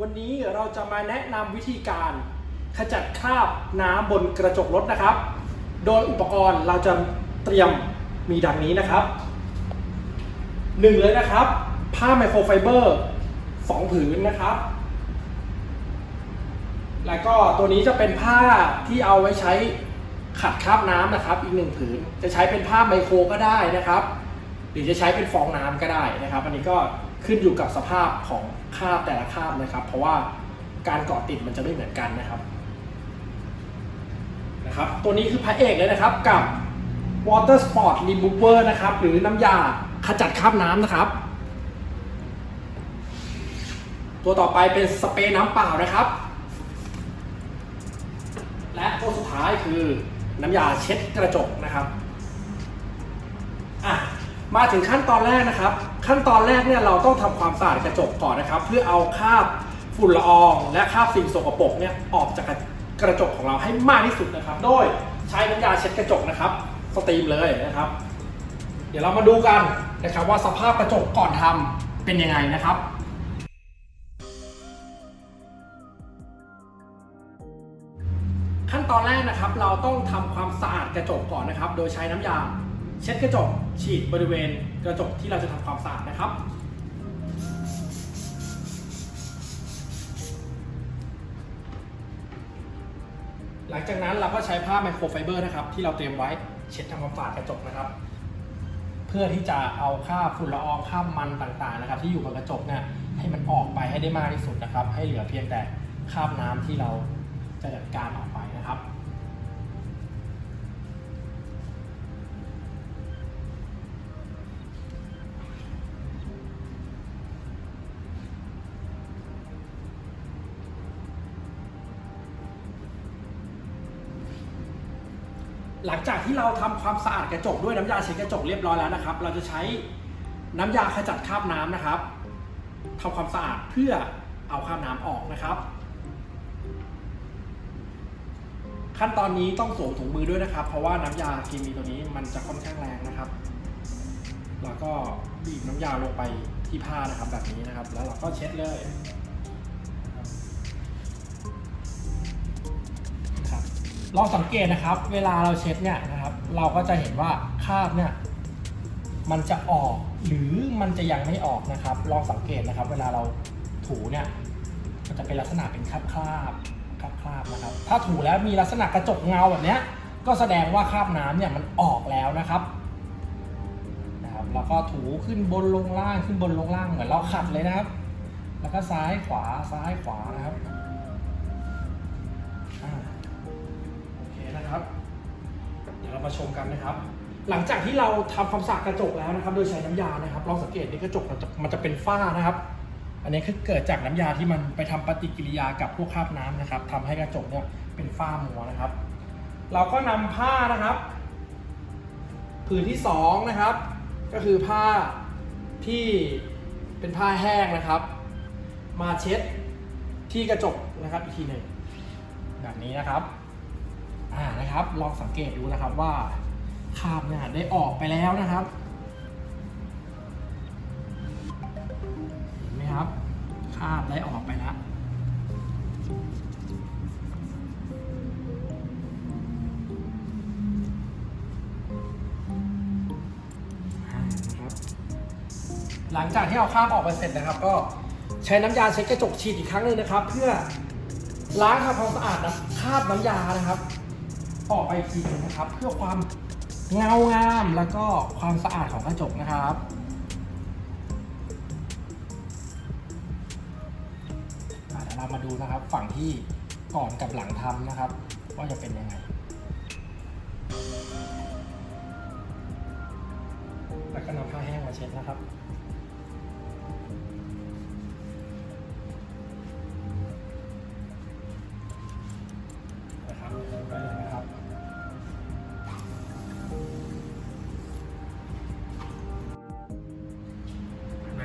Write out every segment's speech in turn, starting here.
วันนี้เราจะมาแนะนำวิธีการขจัดคราบน้ำบนกระจกรถนะครับ โดยอุปกรณ์เราจะเตรียมมีดังนี้นะครับหนึ่งเลยนะครับ ผ้าไมโครไฟเบอร์สองผืนนะครับ แล้วก็ตัวนี้จะเป็นผ้าที่เอาไว้ใช้ขัดคราบน้ำนะครับ อีกหนึ่งผืนจะใช้เป็นผ้าไมโครก็ได้นะครับ หรือจะใช้เป็นฟองน้ำก็ได้นะครับ อันนี้ก็ ขึ้นอยู่กับสภาพของคาบแต่ละคาบนะครับ เพราะว่าการเกาะติดมันจะไม่เหมือนกันนะครับนะครับ ตัวนี้คือพระเอกเลยนะครับกับ Water spot Remover นะครับ หรือน้ำยาขจัดคราบน้ำนะครับ ตัวต่อไปเป็นสเปรย์น้ำเปล่านะครับ และตัวสุดท้ายคือน้ำยาเช็ดกระจกนะครับอะมาถึงขั้นตอนแรกนะครับ ขั้นตอนแรกเนี่ยเราต้องทำความสะอาดกระจกก่อนนะครับ เพื่อเอาคราบฝุ่นละออง และคราบสิ่งสกปรกเนี่ยออกจากกระจกของเราให้มากที่สุดนะครับ โดยใช้น้ำยาเช็ดกระจกนะครับ สตรีมเลยนะครับ เดี๋ยวเรามาดูกันนะครับว่าสภาพกระจกก่อนทำเป็นยังไงนะครับขั้นตอนแรกนะครับเราต้องทำความสะอาดกระจกก่อนนะครับ โดยใช้น้ำยา เช็ดกระจกฉีดบริเวณกระจกที่เราจะทำความสะอาดนะครับ หลังจากนั้นเราก็ใช้ผ้าไมโครไฟเบอร์นะครับ ที่เราเตรียมไว้เช็ดทำความสะอาดกระจกนะครับ เพื่อที่จะเอาค่าบฝุ่นละอองค่าบมันต่างๆนะครับ ที่อยู่บนกระจกเนี่ยให้มันออกไปให้ได้มากที่สุดนะครับ ให้เหลือเพียงแต่คราบน้ำที่เราจะจัดการออกไป หลังจากที่เราทำความสะอาดกระจกด้วยน้ำยาเช็ดกระจกเรียบร้อยแล้วนะครับ เราจะใช้น้ำยาขจัดคราบน้ำนะครับทำความสะอาดเพื่อเอาคราบน้ำออกนะครับ ขั้นตอนนี้ต้องสวมถุงมือด้วยนะครับ เพราะว่าน้ำยาเคมีตัวนี้มันจะค่อนข้างแรงนะครับ แล้วก็บีบน้ำยาลงไปที่ผ้านะครับแบบนี้นะครับ แล้วเราก็เช็ดเลย ลองสังเกตนะครับ เวลาเราเช็ดเนี่ยนะครับ เราก็จะเห็นว่าคราบเนี่ยมันจะออกหรือมันจะยังไม่ออกนะครับ ลองสังเกตนะครับ เวลาเราถูเนี่ยมันจะเป็นลักษณะเป็นคราบคราบคราบคราบนะครับ ถ้าถูแล้วมีลักษณะกระจกเงาแบบเนี้ยก็แสดงว่าคราบน้ำเนี่ยมันออกแล้วนะครับนะครับ แล้วก็ถูขึ้นบนลงล่างขึ้นบนลงล่างเหมือนเราขัดเลยนะครับ แล้วก็ซ้ายขวาซ้ายขวานะครับ มาชมกันนะครับ หลังจากที่เราทำความสะอาดกระจกแล้วนะครับ โดยใช้น้ำยานะครับลองสังเกตในกระจกมันจะมันจะเป็นฝ้านะครับ อันนี้คือเกิดจากน้ำยาที่มันไปทำปฏิกิริยากับพวกคราบน้ำนะครับทำให้กระจกเนี่ยเป็นฝ้ามัวนะครับ เราก็นำผ้านะครับ ผืนที่สองนะครับ ก็คือผ้าที่เป็นผ้าแห้งนะครับ มาเช็ดที่กระจกนะครับอีกทีหนึ่งแบบนี้นะครับ อ่านะครับลองสังเกตดูนะครับว่าคราบเนี่ยได้ออกไปแล้วนะครับเห็นไหมครับคราบได้ออกไปแล้วนะครับหลังจากที่เอาคราบออกไปเสร็จนะครับ ก็ใช้น้ำยาเช็ดกระจกฉีดอีกครั้งหนึ่งนะครับ เพื่อล้างทำความสะอาดนะคราบน้ำยานะครับ ออกไปอีกทีหนึงนะครับ เพื่อความเงางามแล้วก็ความสะอาดของกระจกนะครับเดี๋ยวเรามาดูนะครับฝั่งที่ก่อนกับหลังทำนะครับ ว่าจะเป็นยังไงแล้วก็นำผ้าแห้งมาเช็ดนะครับ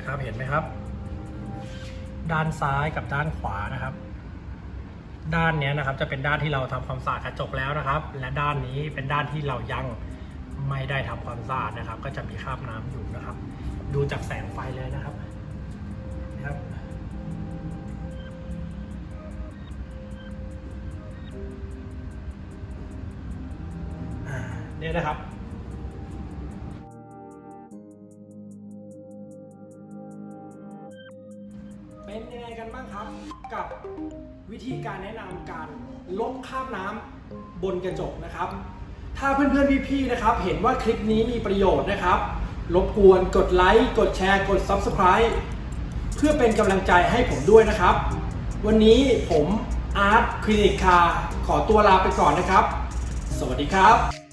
ครับเห็นไหมครับ ด้านซ้ายกับด้านขวานะครับ ด้านนี้นะครับจะเป็นด้านที่เราทำความสะอาดกระจกแล้วนะครับ และด้านนี้เป็นด้านที่เรายังไม่ได้ทำความสะอาดนะครับ ก็จะมีคราบน้ำอยู่นะครับ ดูจากแสงไฟเลยนะครับนะครับเนี่ยนะครับ เป็นยังไงกันบ้างครับ กับวิธีการแนะนำการลบคราบน้ำบนกระจกนะครับ ถ้าเพื่อนๆพี่ๆนะครับ เห็นว่าคลิปนี้มีประโยชน์นะครับรบกวนกดไลค์กดแชร์กด Subscribe เพื่อเป็นกำลังใจให้ผมด้วยนะครับ วันนี้ผมอาร์ตคลินิกคาขอตัวลาไปก่อนนะครับ สวัสดีครับ